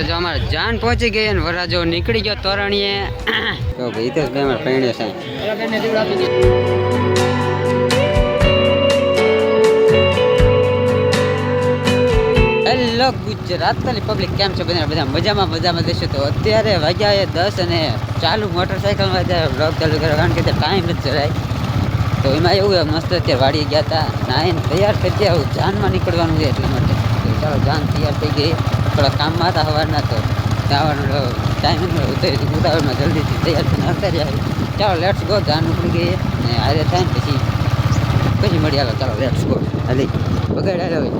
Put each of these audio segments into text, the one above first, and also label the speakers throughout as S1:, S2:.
S1: તો જો અમારે જાન પહોંચી ગઈ અને વરાજો નીકળી ગયો તોરણીએ. તો ભાઈ તો બે અમારે પૈણે છે. હેલો ગુજરાતની પબ્લિક કેમ છે બધા બધા મજામાં મજામાં દેશો. તો અત્યારે વાગ્યા એ દસ અને ચાલુ મોટરસાઇકલમાં અત્યારે બ્લોગ ચાલુ કર્યો, કારણ કે ટાઈમ જ જરાય. તો એમાં એવું મસ્ત અત્યારે વાળી ગયા હતા નાઈને તૈયાર થઈ ગયા જાનમાં નીકળવાનું છે એટલા માટે. ચાલો, જાન તૈયાર થઈ ગઈ. થોડા કામમાં હતા સવારના તો જવાનો ટાઈમ ઉતરી ઉતાવળમાં જલ્દીથી તૈયાર થઈને આવતા આવી ચાલો લેટ્સ ગો જાન ઉપડી ગઈ ને આજે થાય ને પછી પછી મળી આવ્યો ચાલો લેટ્સ ગો હાલી. બગાડ હાલો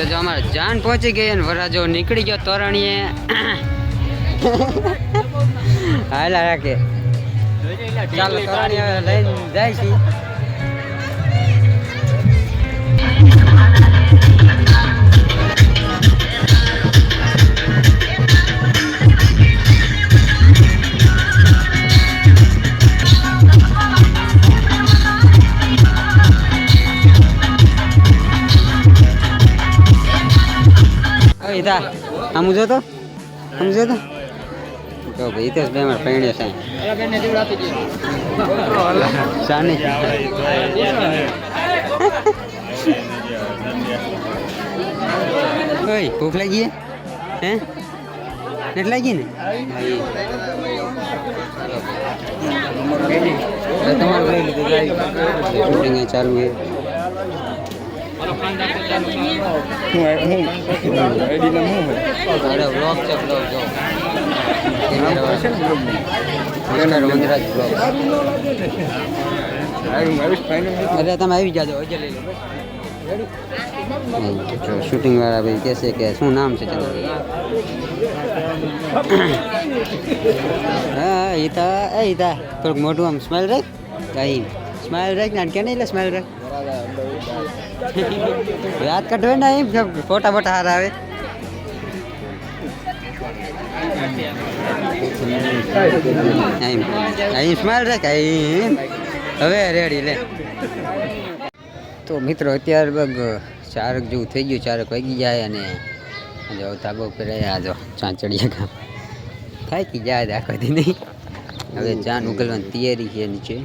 S1: તો જો અમારે જાન પહોંચી ગઈ અને વરાજો નીકળી ગયો તોરણીએ. હાલા રાખે. ચાલો તોરણીએ લઈને જાય છે ઓય તા આમ જો તો? આમ જો તો? તો ભાઈ તો બે મારા પૈણે છે. ઓય, ભૂખ લાગી હે? નથી લાગી ને? તમારું લઈ લીધું ચાલુ અરે, તમે આવી જાજો શૂટિંગ વાળા ભાઈ કહે કે શું નામ છે હા એ એ તા, થોડુંક મોટું આમ સ્માઈલ રાખ. કઈ સ્માઈલ રાખ ને કે નહીં લે સ્માઈલ રાખ? યાદ કાઢવે ને એમ ફોટા ફોટા હાર આવે. અહીં સ્માઈલ રાખ હવે રેડી લે. તો મિત્રો, અત્યારે બગ ચારક જેવું થઈ ગયું, ચારક વાગી જાય અને જો તાબો પહેરાય, આ જો ચાંચડીયા ગામ. થાકી જાય આખો દી નહીં. હવે જાન ઉગલવાની તૈયારી છે નીચે.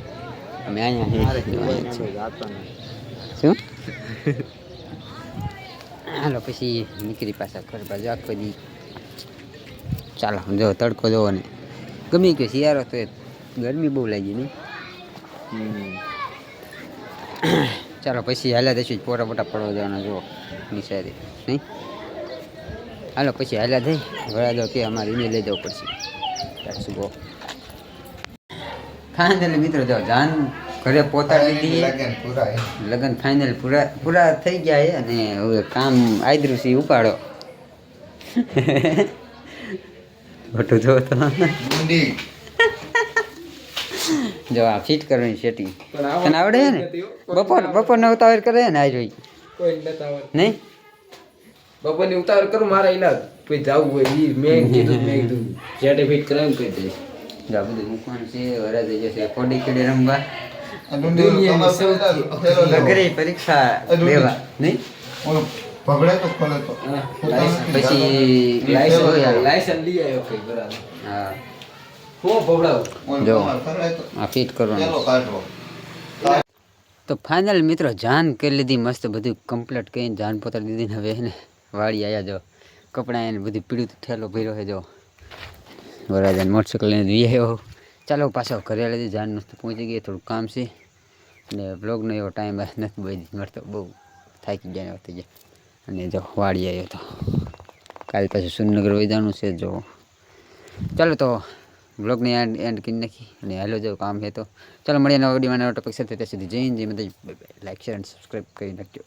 S1: અમે અહીંયા શું? હાલો પછી નીકળી પાછા ઘર બાજુ. આખો દી ચાલો જો તડકો જોવો ને. ગમી ગયો શિયાળો તો ગરમી બહુ લાગી નહીં ચાલો પછી હાલ્યા દઈશું પોટા પોટા પડવા જવાના જુઓ. નિશાળી. નહીં? હાલો પછી હાલ્યા થઈ વળા દો કે અમારે એને લઈ જવું પડશે. શું. ફાઇનલી મિત્રો જાઓ જાન ઘરે પોતા દીધી. લગ્ન ફાઇનલ પૂરા પૂરા થઈ ગયા છે અને હવે કામ આદરું છે ઉપાડો. ખોટું જો તો. જો આ ફિટ કરવાની સેટિંગ તને આવડે છે ને? બપોર બપોર ને ઉતાવળ કરે ને આ જોઈ નહીં?
S2: બપોરની ઉતાવળ કરું મારા ઇલાજ કોઈ જવું હોય એ મેં કીધું મેં કીધું. જેટે ફિટ કરાવ્યું કહી દઈશ
S1: જો બધું મૂકવાનું છે વરાજ જશે. કોડી કેડી રમવા. નગરી પરીક્ષા દેવા નહીં?
S3: પકડે તો ખોલે તો.
S1: પછી
S2: લાયસન્સ લાયસન્સ લઈ આવ્યો કઈ બરાબર.
S1: હા. જો. આ ફિટ કરવાનું. તો ફાઇનલ મિત્રો જાન કરી લીધી મસ્ત બધું કમ્પ્લીટ કરીને જાન પોતાની દીધી ને હવે એને વાળી આવ્યા જો. કપડાં એને બધું પીળું થેલો ભર્યો છે જો. વરાજાને મોટરસાઇકલ લઈને વી આવ્યો. ચાલો પાછો ઘરે લઈ જાન નથી પહોંચી ગઈ થોડું કામ છે. અને બ્લોગનો એવો ટાઈમ નથી બધી મળતો બહુ થાકી ગયા થઈ ગયા. અને જો વાળી આવ્યો તો. કાલે પાછું સુરનગર વૈદાનું છે, જો. ચાલો તો બ્લોગને એન્ડ એન્ડ કરી નાખી. અને હાલો જેવું કામ છે તો. ચાલો મળીએ નવા વિડીયોમાં નવા ટોપિક સાથે. ત્યાં સુધી જઈને જઈ બધા લાઈક શેર અને સબસ્ક્રાઈબ કરી નાખજો.